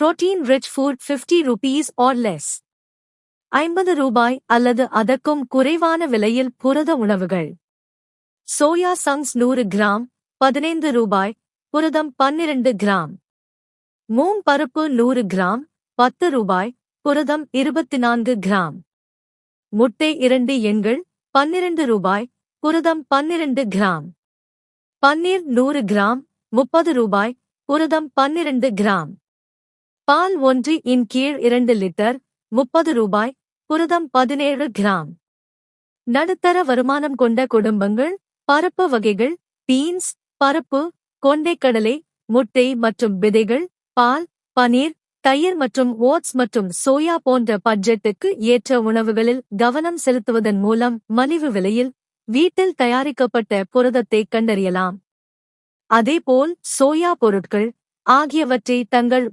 Protein rich food 50 rupees or less ஐம்பது ரூபாய் அல்லது அதற்கும் குறைவான விலையில் புரத உணவுகள். சோயா சங்ஸ் நூறு கிராம் பதினைந்து ரூபாய் புரதம் பன்னிரண்டு கிராம். மூங் பருப்பு நூறு கிராம் பத்து ரூபாய் புரதம் இருபத்தி நான்கு கிராம். முட்டை இரண்டு எண்கள் பன்னிரண்டு ரூபாய் புரதம் பன்னிரண்டு கிராம். பன்னீர் நூறு கிராம் முப்பது ரூபாய் புரதம் பன்னிரண்டு கிராம். பால் ஒன்று இன் கீழ் இரண்டு லிட்டர் முப்பது ரூபாய் புரதம் பதினேழு கிராம். நடுத்தர வருமானம் கொண்ட குடும்பங்கள் பருப்பு வகைகள் பீன்ஸ் பருப்பு கொண்டைக்கடலை முட்டை மற்றும் விதைகள் பால் பனீர் தயிர் மற்றும் ஓட்ஸ் மற்றும் சோயா போன்ற பட்ஜெட்டுக்கு ஏற்ற உணவுகளில் கவனம் செலுத்துவதன் மூலம் மலிவு விலையில் வீட்டில் தயாரிக்கப்பட்ட புரதத்தை கண்டறியலாம். அதேபோல் சோயா பொருட்கள் ஆகியவற்றை தங்கள்